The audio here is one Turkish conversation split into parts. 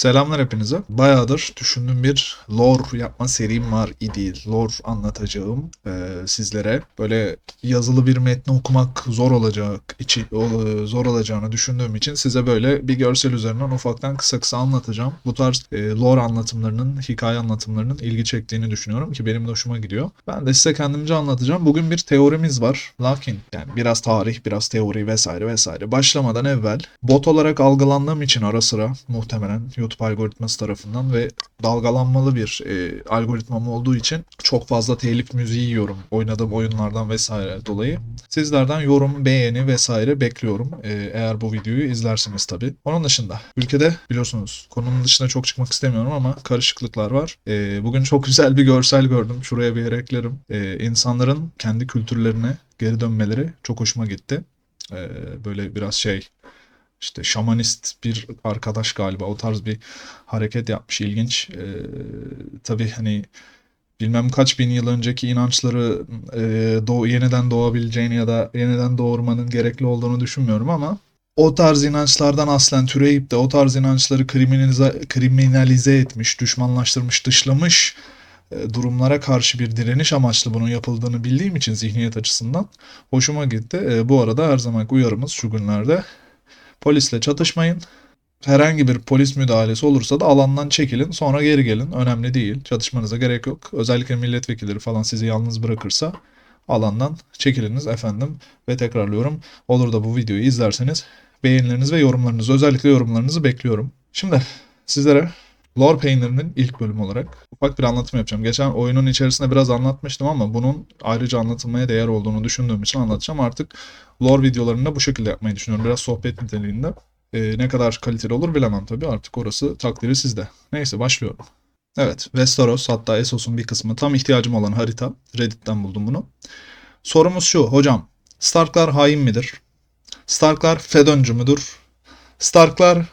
Selamlar hepinize. Bayağıdır düşündüğüm bir lore yapma serim var idi. Lore anlatacağım eee, sizlere. Böyle yazılı bir metni okumak zor olacak, içi, o- zor olacağını düşündüğüm için size böyle bir görsel üzerinden ufaktan kısa kısa anlatacağım. Bu tarz eee, lore anlatımlarının, hikaye anlatımlarının ilgi çektiğini düşünüyorum ki benim de hoşuma gidiyor. Ben de size kendimce anlatacağım. Bugün bir teorimiz var. Lakin yani biraz tarih, biraz teori vesaire vesaire. Başlamadan evvel bot olarak algılandığım için ara sıra muhtemelen YouTube algoritması tarafından ve dalgalanmalı bir e, algoritmam olduğu için çok fazla telif müziği yiyorum oynadığım oyunlardan vesaire dolayı. Sizlerden yorum, beğeni vesaire bekliyorum. E, eğer bu videoyu izlersiniz tabii. Onun dışında ülkede biliyorsunuz konunun dışına çok çıkmak istemiyorum ama karışıklıklar var. E, bugün çok güzel bir görsel gördüm. Şuraya bir yere eklerim. E, insanların kendi kültürlerine geri dönmeleri çok hoşuma gitti. E, böyle biraz şey işte şamanist bir arkadaş galiba o tarz bir hareket yapmış ilginç. Ee, tabii hani bilmem kaç bin yıl önceki inançları e, doğ, yeniden doğabileceğini ya da yeniden doğurmanın gerekli olduğunu düşünmüyorum ama o tarz inançlardan aslen türeyip de o tarz inançları kriminalize, kriminalize etmiş, düşmanlaştırmış, dışlamış e, durumlara karşı bir direniş amaçlı bunun yapıldığını bildiğim için zihniyet açısından hoşuma gitti. E, bu arada her zamanki uyarımız şu günlerde Polisle çatışmayın. Herhangi bir polis müdahalesi olursa da alandan çekilin sonra geri gelin. Önemli değil. Çatışmanıza gerek yok. Özellikle milletvekilleri falan sizi yalnız bırakırsa alandan çekiliniz efendim. Ve tekrarlıyorum. Olur da bu videoyu izlerseniz beğenileriniz ve yorumlarınızı özellikle yorumlarınızı bekliyorum. Şimdi sizlere Lore Painter'ın ilk bölümü olarak ufak bir anlatım yapacağım. Geçen oyunun içerisinde biraz anlatmıştım ama bunun ayrıca anlatılmaya değer olduğunu düşündüğüm için anlatacağım. Artık lore videolarını da bu şekilde yapmayı düşünüyorum. Biraz sohbet niteliğinde. Ee, ne kadar kaliteli olur bilemem tabii. Artık orası takdiri sizde. Neyse başlıyorum. Evet, Westeros hatta Essos'un bir kısmı tam ihtiyacım olan harita. Reddit'ten buldum bunu. Sorumuz şu, hocam. Starklar hain midir? Starklar Fedoncu mudur? Starklar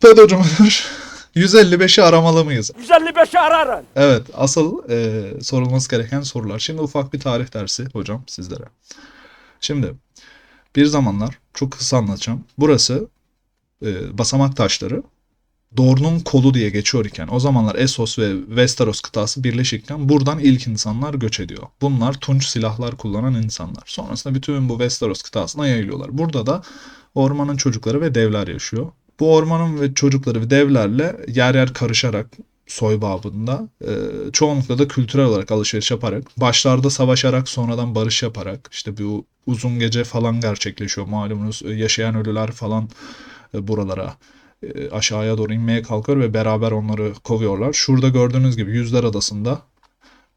Fedoncu mudur? 155'i aramalı mıyız? 155'i ararın. Evet, asıl e, sorulması gereken sorular. Şimdi ufak bir tarih dersi hocam sizlere. Şimdi bir zamanlar çok kısa anlatacağım. Burası e, basamak taşları Dorne'un kolu diye geçiyor iken o zamanlar Essos ve Westeros kıtası birleşikken buradan ilk insanlar göç ediyor. Bunlar tunç silahlar kullanan insanlar. Sonrasında bütün bu Westeros kıtasına yayılıyorlar. Burada da ormanın çocukları ve devler yaşıyor. Bu ormanın ve çocukları ve devlerle yer yer karışarak soy babında e, çoğunlukla da kültürel olarak alışveriş yaparak başlarda savaşarak sonradan barış yaparak işte bu uzun gece falan gerçekleşiyor malumunuz E, yaşayan ölüler falan e, buralara e, aşağıya doğru inmeye kalkıyor ve beraber onları kovuyorlar. Şurada gördüğünüz gibi Yüzler Adası'nda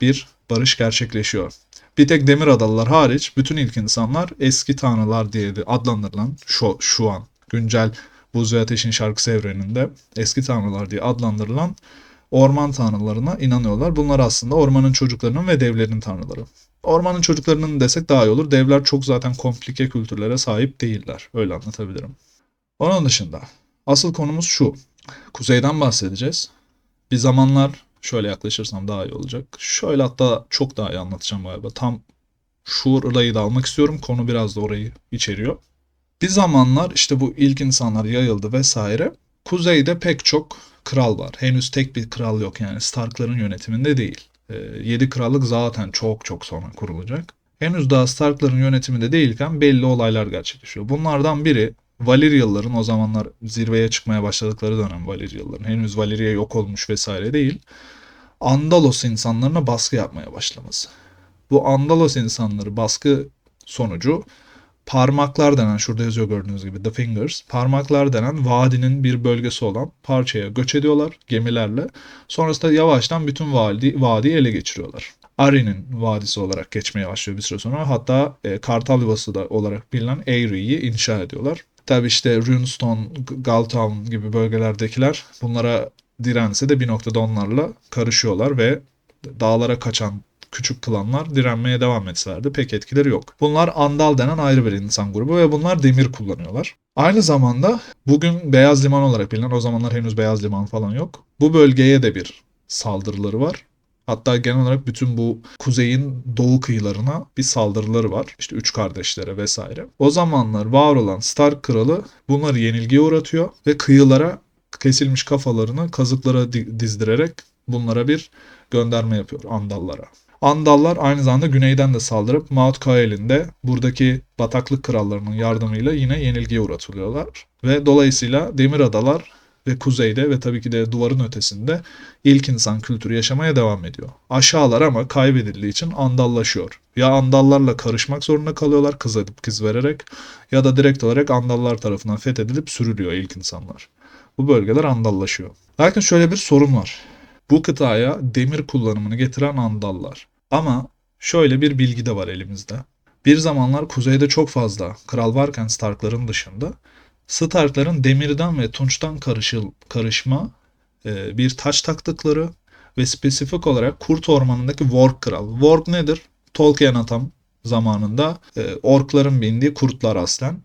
bir barış gerçekleşiyor. Bir tek Demir Adalılar hariç bütün ilk insanlar eski tanrılar diye adlandırılan şu, şu an güncel Buz Ateş'in şarkısı evreninde eski tanrılar diye adlandırılan orman tanrılarına inanıyorlar. Bunlar aslında ormanın çocuklarının ve devlerin tanrıları. Ormanın çocuklarının desek daha iyi olur. Devler çok zaten komplike kültürlere sahip değiller. Öyle anlatabilirim. Onun dışında asıl konumuz şu. Kuzeyden bahsedeceğiz. Bir zamanlar şöyle yaklaşırsam daha iyi olacak. Şöyle hatta çok daha iyi anlatacağım galiba. Tam şu orayı da almak istiyorum. Konu biraz da orayı içeriyor. Bir zamanlar işte bu ilk insanlar yayıldı vesaire. Kuzeyde pek çok kral var. Henüz tek bir kral yok yani Starkların yönetiminde değil. 7 krallık zaten çok çok sonra kurulacak. Henüz daha Starkların yönetiminde değilken belli olaylar gerçekleşiyor. Bunlardan biri Valyrialıların o zamanlar zirveye çıkmaya başladıkları dönem Valyrialıların. Henüz Valyria yok olmuş vesaire değil. Andalos insanlarına baskı yapmaya başlaması. Bu Andalos insanları baskı sonucu parmaklar denen şurada yazıyor gördüğünüz gibi The Fingers parmaklar denen vadinin bir bölgesi olan parçaya göç ediyorlar gemilerle. Sonrasında yavaştan bütün vadi, vadiyi ele geçiriyorlar. Ari'nin vadisi olarak geçmeye başlıyor bir süre sonra. Hatta e, Kartal Yuvası da olarak bilinen Eyri'yi inşa ediyorlar. Tabi işte Runestone, Galtown gibi bölgelerdekiler bunlara dirense de bir noktada onlarla karışıyorlar ve dağlara kaçan küçük klanlar direnmeye devam etseler de pek etkileri yok. Bunlar Andal denen ayrı bir insan grubu ve bunlar demir kullanıyorlar. Aynı zamanda bugün Beyaz Liman olarak bilinen o zamanlar henüz Beyaz Liman falan yok. Bu bölgeye de bir saldırıları var. Hatta genel olarak bütün bu kuzeyin doğu kıyılarına bir saldırıları var. İşte üç kardeşlere vesaire. O zamanlar var olan Stark kralı bunları yenilgiye uğratıyor ve kıyılara kesilmiş kafalarını kazıklara di- dizdirerek bunlara bir gönderme yapıyor Andallara. Andallar aynı zamanda güneyden de saldırıp Maut Kael'in de buradaki bataklık krallarının yardımıyla yine yenilgiye uğratılıyorlar. Ve dolayısıyla Demir Adalar ve kuzeyde ve tabii ki de duvarın ötesinde ilk insan kültürü yaşamaya devam ediyor. Aşağılar ama kaybedildiği için andallaşıyor. Ya andallarla karışmak zorunda kalıyorlar kız edip kız vererek ya da direkt olarak andallar tarafından fethedilip sürülüyor ilk insanlar. Bu bölgeler andallaşıyor. Lakin şöyle bir sorun var. Bu kıtaya demir kullanımını getiren andallar. Ama şöyle bir bilgi de var elimizde. Bir zamanlar kuzeyde çok fazla kral varken Starkların dışında Starkların demirden ve tunçtan karışıl, karışma e, bir taç taktıkları ve spesifik olarak Kurt Ormanı'ndaki Worg Kral. Worg nedir? Tolkien atam zamanında e, orkların bindiği kurtlar aslen.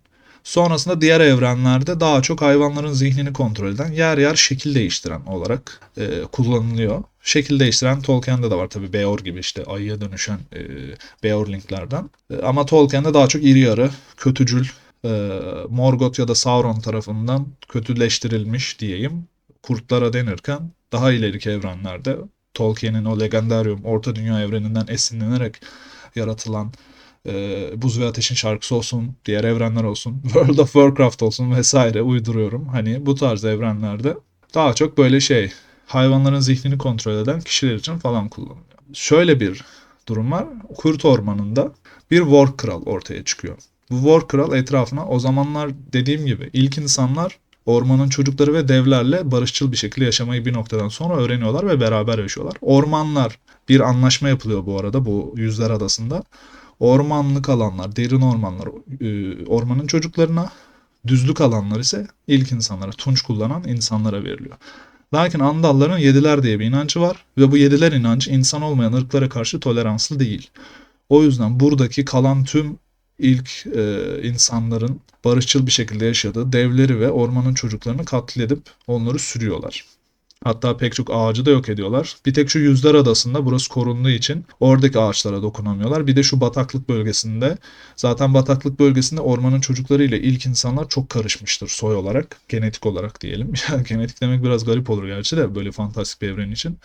Sonrasında diğer evrenlerde daha çok hayvanların zihnini kontrol eden, yer yer şekil değiştiren olarak e, kullanılıyor. Şekil değiştiren Tolkien'de de var tabii Beor gibi işte ayıya dönüşen e, Beorlinglerden. E, ama Tolkien'de daha çok iri yarı, kötücül, e, Morgoth ya da Sauron tarafından kötüleştirilmiş diyeyim. Kurtlara denirken daha ileriki evrenlerde Tolkien'in o Legendarium Orta Dünya evreninden esinlenerek yaratılan e, Buz ve Ateş'in şarkısı olsun, diğer evrenler olsun, World of Warcraft olsun vesaire uyduruyorum. Hani bu tarz evrenlerde daha çok böyle şey hayvanların zihnini kontrol eden kişiler için falan kullanılıyor. Şöyle bir durum var. Kurt Ormanı'nda bir War Kral ortaya çıkıyor. Bu War Kral etrafına o zamanlar dediğim gibi ilk insanlar ormanın çocukları ve devlerle barışçıl bir şekilde yaşamayı bir noktadan sonra öğreniyorlar ve beraber yaşıyorlar. Ormanlar bir anlaşma yapılıyor bu arada bu Yüzler Adası'nda. Ormanlık alanlar, derin ormanlar e, ormanın çocuklarına, düzlük alanlar ise ilk insanlara, tunç kullanan insanlara veriliyor. Lakin Andalların yediler diye bir inancı var ve bu yediler inancı insan olmayan ırklara karşı toleranslı değil. O yüzden buradaki kalan tüm ilk e, insanların barışçıl bir şekilde yaşadığı devleri ve ormanın çocuklarını katledip onları sürüyorlar. Hatta pek çok ağacı da yok ediyorlar. Bir tek şu Yüzler Adası'nda burası korunduğu için oradaki ağaçlara dokunamıyorlar. Bir de şu bataklık bölgesinde zaten bataklık bölgesinde ormanın çocukları ile ilk insanlar çok karışmıştır soy olarak, genetik olarak diyelim. Genetik demek biraz garip olur gerçi de böyle fantastik bir evren için.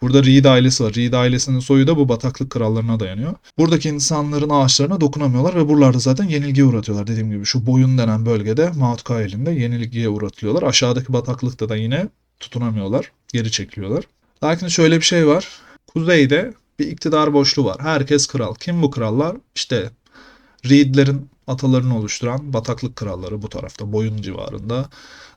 Burada Reed ailesi var. Reed ailesinin soyu da bu bataklık krallarına dayanıyor. Buradaki insanların ağaçlarına dokunamıyorlar ve buralarda zaten yenilgiye uğratıyorlar. Dediğim gibi şu boyun denen bölgede Mount Kael'inde yenilgiye uğratılıyorlar. Aşağıdaki bataklıkta da yine tutunamıyorlar. Geri çekiliyorlar. Lakin şöyle bir şey var. Kuzeyde bir iktidar boşluğu var. Herkes kral. Kim bu krallar? İşte Reed'lerin atalarını oluşturan bataklık kralları bu tarafta boyun civarında.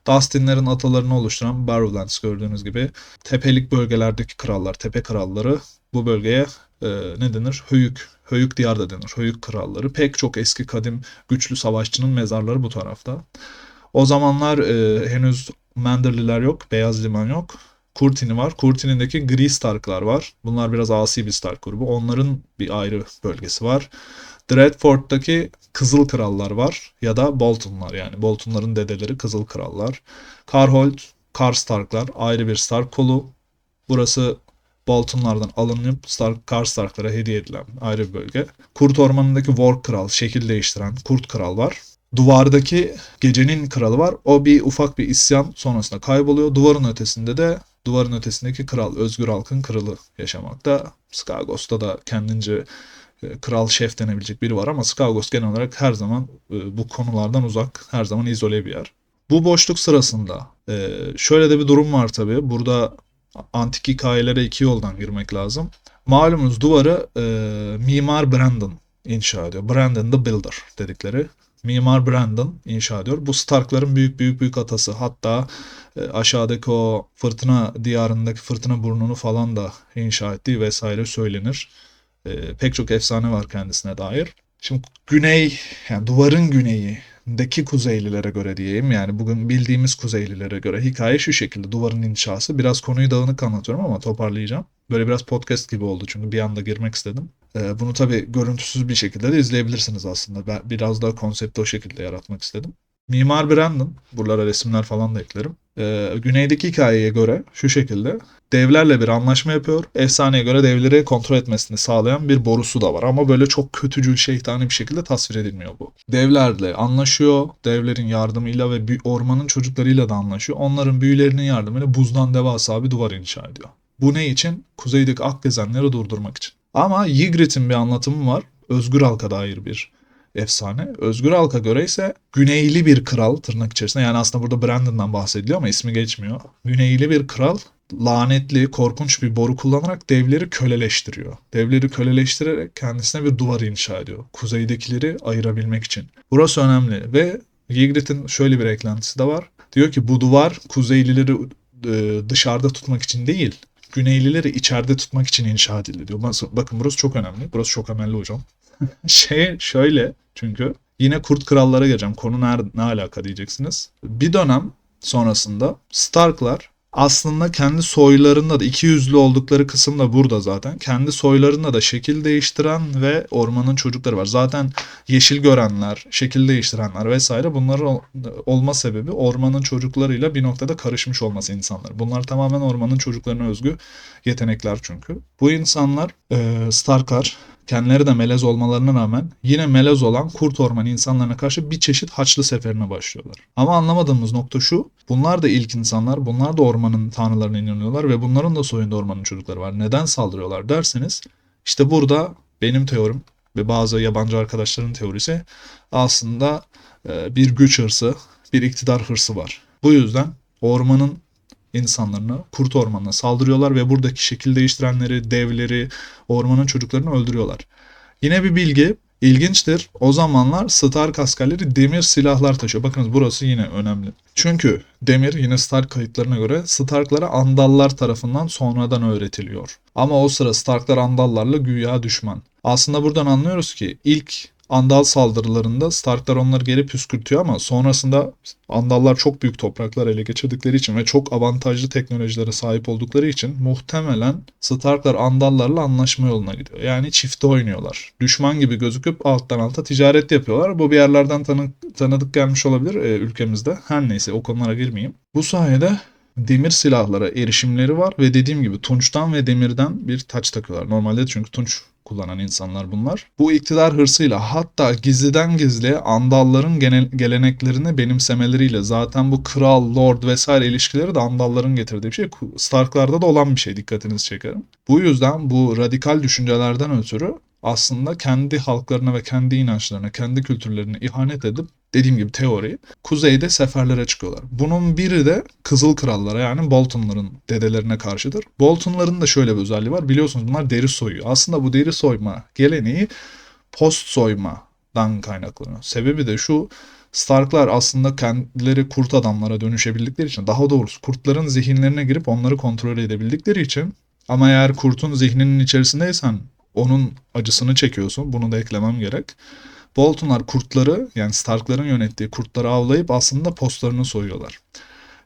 Dustin'lerin atalarını oluşturan Barrowlands gördüğünüz gibi tepelik bölgelerdeki krallar, tepe kralları bu bölgeye e, ne denir? Höyük. Höyük diyar da denir. Höyük kralları. Pek çok eski kadim güçlü savaşçının mezarları bu tarafta. O zamanlar e, henüz Manderliler yok, Beyaz Liman yok. Kurtini var. Kurtini'ndeki Gri Starklar var. Bunlar biraz asi bir Stark grubu. Onların bir ayrı bölgesi var. Dreadford'daki Kızıl Krallar var. Ya da Boltonlar yani. Boltonların dedeleri Kızıl Krallar. Karholt, Kar Starklar ayrı bir Stark kolu. Burası Boltonlardan alınıp Stark, Kar Starklara hediye edilen ayrı bir bölge. Kurt Ormanı'ndaki Worg Kral, şekil değiştiren Kurt Kral var. Duvardaki gecenin kralı var. O bir ufak bir isyan sonrasında kayboluyor. Duvarın ötesinde de duvarın ötesindeki kral Özgür Halkın kralı yaşamakta. Skagos'ta da kendince e, kral şef denebilecek biri var ama Skagos genel olarak her zaman e, bu konulardan uzak, her zaman izole bir yer. Bu boşluk sırasında e, şöyle de bir durum var tabii. Burada antik hikayelere iki yoldan girmek lazım. Malumunuz duvarı mimar Brandon inşa ediyor. Brandon the Builder dedikleri. Mimar Brandon inşa ediyor. Bu Stark'ların büyük büyük büyük atası. Hatta e, aşağıdaki o fırtına diyarındaki fırtına burnunu falan da inşa ettiği vesaire söylenir. E, pek çok efsane var kendisine dair. Şimdi güney, yani duvarın güneyindeki kuzeylilere göre diyeyim. Yani bugün bildiğimiz kuzeylilere göre hikaye şu şekilde. Duvarın inşası. Biraz konuyu dağınık anlatıyorum ama toparlayacağım. Böyle biraz podcast gibi oldu çünkü bir anda girmek istedim. Ee, bunu tabii görüntüsüz bir şekilde de izleyebilirsiniz aslında. Ben biraz daha konsepti o şekilde yaratmak istedim. Mimar Brandon, buralara resimler falan da eklerim. Ee, güneydeki hikayeye göre şu şekilde devlerle bir anlaşma yapıyor. Efsaneye göre devleri kontrol etmesini sağlayan bir borusu da var. Ama böyle çok kötücül şeytani bir şekilde tasvir edilmiyor bu. Devlerle anlaşıyor. Devlerin yardımıyla ve ormanın çocuklarıyla da anlaşıyor. Onların büyülerinin yardımıyla buzdan devasa bir duvar inşa ediyor. Bu ne için? Kuzeydeki Akgezenleri durdurmak için. Ama Ygritte'in bir anlatımı var. Özgür Halk'a dair bir efsane. Özgür Halk'a göre ise güneyli bir kral tırnak içerisinde yani aslında burada Brandon'dan bahsediliyor ama ismi geçmiyor. Güneyli bir kral lanetli, korkunç bir boru kullanarak devleri köleleştiriyor. Devleri köleleştirerek kendisine bir duvar inşa ediyor. Kuzeydekileri ayırabilmek için. Burası önemli ve Ygritte'in şöyle bir eklentisi de var. Diyor ki bu duvar Kuzeylileri e, dışarıda tutmak için değil, Güneylileri içeride tutmak için inşa edildi diyor. Bakın- burası çok önemli. Burası çok önemli hocam. şey şöyle çünkü yine kurt krallara geleceğim. Konu ne, ne alaka diyeceksiniz. Bir dönem sonrasında Starklar aslında kendi soylarında da iki yüzlü oldukları kısım da burada zaten. Kendi soylarında da şekil değiştiren ve ormanın çocukları var. Zaten yeşil görenler, şekil değiştirenler vesaire bunların ol- olma sebebi ormanın çocuklarıyla bir noktada karışmış olması insanlar. Bunlar tamamen ormanın çocuklarına özgü yetenekler çünkü. Bu insanlar e, Starklar kendileri de melez olmalarına rağmen yine melez olan kurt orman insanlarına karşı bir çeşit haçlı seferine başlıyorlar. Ama anlamadığımız nokta şu. Bunlar da ilk insanlar. Bunlar da ormanın tanrılarına inanıyorlar ve bunların da soyunda ormanın çocukları var. Neden saldırıyorlar derseniz işte burada benim teorim ve bazı yabancı arkadaşların teorisi aslında e, bir güç hırsı, bir iktidar hırsı var. Bu yüzden ormanın insanlarına, kurt ormanına saldırıyorlar ve buradaki şekil değiştirenleri, devleri, ormanın çocuklarını öldürüyorlar. Yine bir bilgi ilginçtir. O zamanlar Stark askerleri demir silahlar taşıyor. Bakınız burası yine önemli. Çünkü demir yine Stark kayıtlarına göre Starklara Andallar tarafından sonradan öğretiliyor. Ama o sıra Starklar Andallarla güya düşman. Aslında buradan anlıyoruz ki ilk Andal saldırılarında Starklar onları geri püskürtüyor ama sonrasında Andallar çok büyük topraklar ele geçirdikleri için ve çok avantajlı teknolojilere sahip oldukları için muhtemelen Starklar Andallarla anlaşma yoluna gidiyor. Yani çifte oynuyorlar. Düşman gibi gözüküp alttan alta ticaret yapıyorlar. Bu bir yerlerden tanı- tanıdık gelmiş olabilir e, ülkemizde. Her neyse o konulara girmeyeyim. Bu sayede demir silahlara erişimleri var ve dediğim gibi tunçtan ve demirden bir taç takıyorlar. Normalde çünkü tunç kullanan insanlar bunlar. Bu iktidar hırsıyla hatta gizliden gizliye Andalların genel, geleneklerini benimsemeleriyle zaten bu kral, lord vesaire ilişkileri de Andalların getirdiği bir şey. Starklarda da olan bir şey dikkatinizi çekerim. Bu yüzden bu radikal düşüncelerden ötürü aslında kendi halklarına ve kendi inançlarına, kendi kültürlerine ihanet edip dediğim gibi teori kuzeyde seferlere çıkıyorlar. Bunun biri de Kızıl Krallara yani Boltonların dedelerine karşıdır. Boltonların da şöyle bir özelliği var. Biliyorsunuz bunlar deri soyuyor. Aslında bu deri soyma geleneği post soymadan kaynaklanıyor. Sebebi de şu Starklar aslında kendileri kurt adamlara dönüşebildikleri için daha doğrusu kurtların zihinlerine girip onları kontrol edebildikleri için ama eğer kurtun zihninin içerisindeysen onun acısını çekiyorsun. Bunu da eklemem gerek. Boltonlar kurtları yani Starkların yönettiği kurtları avlayıp aslında postlarını soyuyorlar.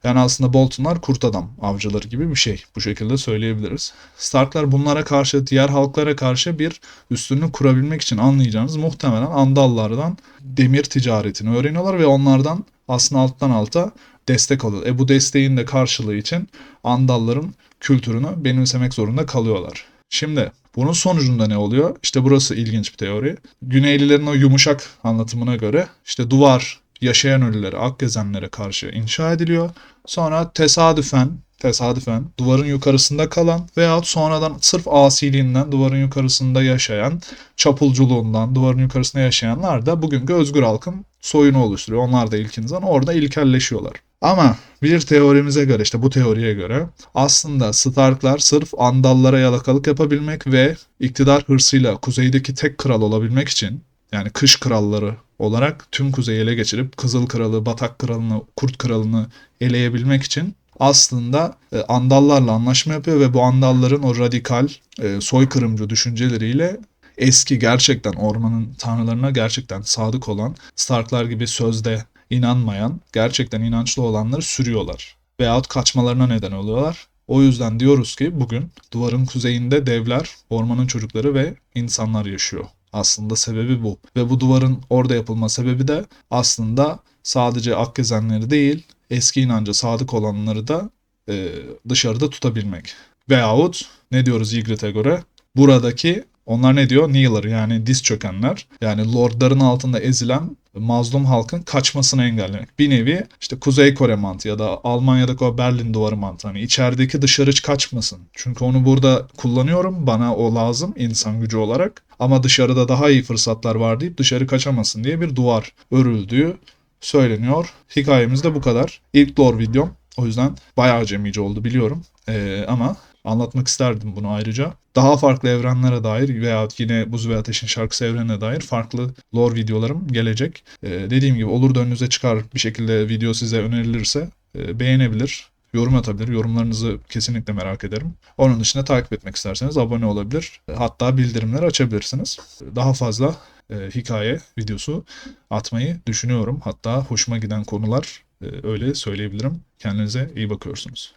Yani aslında Boltonlar kurt adam avcıları gibi bir şey. Bu şekilde söyleyebiliriz. Starklar bunlara karşı, diğer halklara karşı bir üstünlük kurabilmek için anlayacağınız muhtemelen Andallardan demir ticaretini öğreniyorlar ve onlardan aslında alttan alta destek alıyor. E bu desteğin de karşılığı için Andalların kültürünü benimsemek zorunda kalıyorlar. Şimdi bunun sonucunda ne oluyor? İşte burası ilginç bir teori. Güneylilerin o yumuşak anlatımına göre işte duvar yaşayan ölülere, akgezenlere karşı inşa ediliyor. Sonra tesadüfen tesadüfen duvarın yukarısında kalan veyahut sonradan sırf asiliğinden duvarın yukarısında yaşayan, çapulculuğundan duvarın yukarısında yaşayanlar da bugünkü özgür halkın soyunu oluşturuyor. Onlar da ilk insan orada ilkelleşiyorlar. Ama bir teorimize göre işte bu teoriye göre aslında Starklar sırf Andallara yalakalık yapabilmek ve iktidar hırsıyla kuzeydeki tek kral olabilmek için yani kış kralları olarak tüm kuzeyi ele geçirip Kızıl Kralı, Batak Kralı'nı, Kurt Kralı'nı eleyebilmek için aslında e, Andallarla anlaşma yapıyor ve bu Andalların o radikal e, soykırımcı düşünceleriyle eski gerçekten ormanın tanrılarına gerçekten sadık olan Starklar gibi sözde inanmayan, gerçekten inançlı olanları sürüyorlar. Veyahut kaçmalarına neden oluyorlar. O yüzden diyoruz ki bugün duvarın kuzeyinde devler, ormanın çocukları ve insanlar yaşıyor. Aslında sebebi bu. Ve bu duvarın orada yapılma sebebi de aslında sadece Akgezenleri değil, eski inanca sadık olanları da e, dışarıda tutabilmek. Veyahut ne diyoruz Ygritte'e göre? Buradaki onlar ne diyor? Kneeler yani diz çökenler. Yani lordların altında ezilen mazlum halkın kaçmasını engellemek. Bir nevi işte Kuzey Kore mantığı ya da Almanya'daki o Berlin duvarı mantığı. Hani içerideki dışarı kaçmasın. Çünkü onu burada kullanıyorum. Bana o lazım insan gücü olarak. Ama dışarıda daha iyi fırsatlar var deyip dışarı kaçamasın diye bir duvar örüldüğü söyleniyor. Hikayemiz de bu kadar. İlk lore videom. O yüzden bayağı acemice oldu biliyorum. Ee, ama anlatmak isterdim bunu ayrıca. Daha farklı evrenlere dair veya yine Buz ve Ateş'in şarkısı evrenine dair farklı lore videolarım gelecek. Ee, dediğim gibi olur da önünüze çıkar bir şekilde video size önerilirse e, beğenebilir, yorum atabilir. Yorumlarınızı kesinlikle merak ederim. Onun dışında takip etmek isterseniz abone olabilir. Hatta bildirimleri açabilirsiniz. Daha fazla e, hikaye videosu atmayı düşünüyorum. Hatta hoşuma giden konular e, öyle söyleyebilirim. Kendinize iyi bakıyorsunuz.